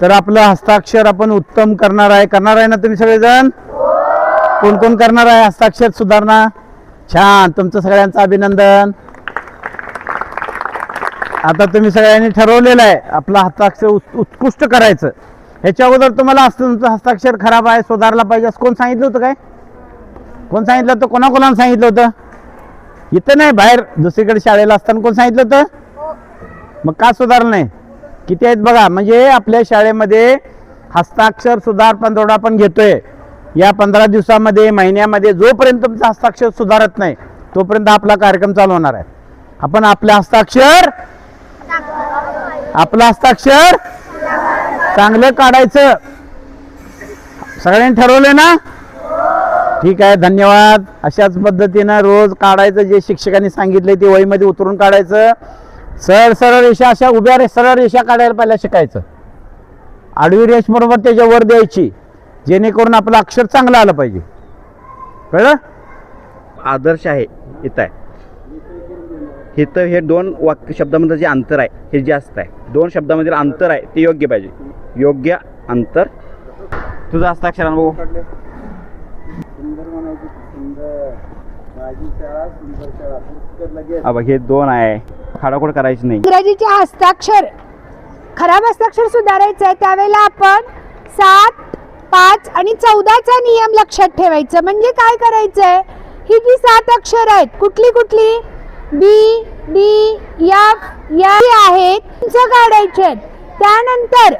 तर आपलं हस्ताक्षर आपण उत्तम करणार आहे. करणार आहे ना तुम्ही सगळेजण? कोण कोण करणार आहे हस्ताक्षर सुधारणा? छान तुमचं सगळ्यांचं अभिनंदन. आता तुम्ही सगळ्यांनी ठरवलेलं आहे आपलं हस्ताक्षर उत्- उत्कृष्ट करायचं. ह्याच्या अगोदर तुम्हाला असं तुमचं हस्ताक्षर खराब आहे सुधारला पाहिजे असं कोण सांगितलं होतं काय? कोण सांगितलं होतं? कोणाकोणाला सांगितलं होतं? इथं नाही बाहेर दुसरीकडे शाळेला असताना कोण सांगितलं होतं? मग का सुधारलं नाही? किती आहेत बघा म्हणजे आपल्या शाळेमध्ये हस्ताक्षर सुधार पंधरवडा आपण घेतोय. या पंधरा दिवसामध्ये महिन्यामध्ये जोपर्यंत तुमचं हस्ताक्षर सुधारत नाही तोपर्यंत आपला कार्यक्रम चालू होणार आहे. आपण आपलं हस्ताक्षर आपलं हस्ताक्षर चांगलं काढायचं. सगळ्यांनी ठरवलं ना? ठीक आहे धन्यवाद. अशाच पद्धतीनं रोज काढायचं जे शिक्षकांनी सांगितले ते वहीमध्ये उतरून काढायचं. सरळ सरळ रेषा अशा उभ्या रे सरळ रेषा काढायला पहिला शिकायचं. आडवी रेष बरोबर त्याच्या वर द्यायची जेणेकरून आपलं अक्षर चांगलं आलं पाहिजे. कळलं? आदर्श आहे इथं आहे. इथं हे दोन वाक्य शब्दामध्ये जे अंतर आहे हे जास्त आहे. दोन शब्दामधील अंतर आहे ते योग्य पाहिजे. योग्य अंतर. तुझं हस्ताक्षर अनुभव. अबा हे दोन आहे. खाडाखोड करायची नाही. इंग्रजीचे हस्ताक्षर. खराब हस्ताक्षर सुधारायचं आहे. त्यावेळेला आपण सात पाच आणि चौदाचा नियम लक्षात ठेवायचं. म्हणजे काय करायचंय? ही जी सात अक्षर आहेत कुठली कुठली? बी डी एफ या आहेत. तुमचं काढायचे आहेत. त्यानंतर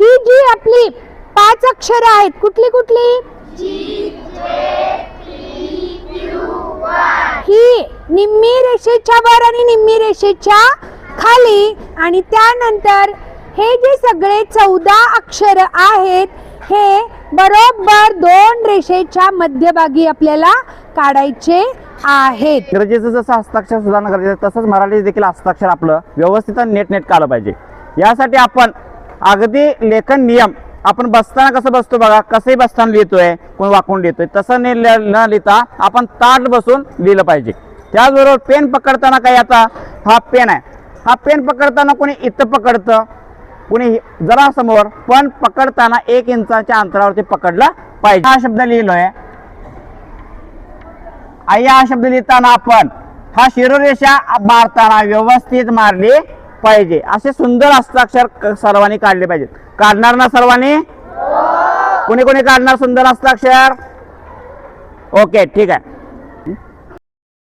ही जी आपली पाच अक्षर आहेत कुठली कुठली? ही निम्मी रेषेच्या वर आणि निम्मी रेषेच्या खाली. आणि त्यानंतर हे जे सगळे चौदा अक्षर आहेत हे बरोबर दोन रेषेच्या मध्यभागी आपल्याला काढायचे आहेत. इंग्रजीचं जसं हस्ताक्षर सुधारणा करायचं तसंच मराठी देखील हस्ताक्षर आपलं व्यवस्थित नेट नेट काढलं पाहिजे. यासाठी आपण अगदी लेखन नियम आपण बसताना कसं बसतो बघा? कसंही बसताना लिहितोय कोण वाकून लिहितोय तसं न न लिहिता आपण ताट बसून लिहिलं पाहिजे. त्याचबरोबर पेन पकडताना काय आता हा पेन आहे. हा पेन पकडताना कोणी इथं पकडतं? कुणी जरा समोर पण पकडताना एक इंचाच्या अंतरावरती पकडला पाहिजे. हा शब्द लिहिलोय. आई हा शब्द लिहिताना आपण हा शिरोरेषा मारताना व्यवस्थित मारली पाहिजे. असे सुंदर हस्ताक्षर सर्वांनी काढले पाहिजेत. काढणार ना सर्वांनी? कोणी कोणी काढणार सुंदर हस्ताक्षर? ओके ठीक आहे.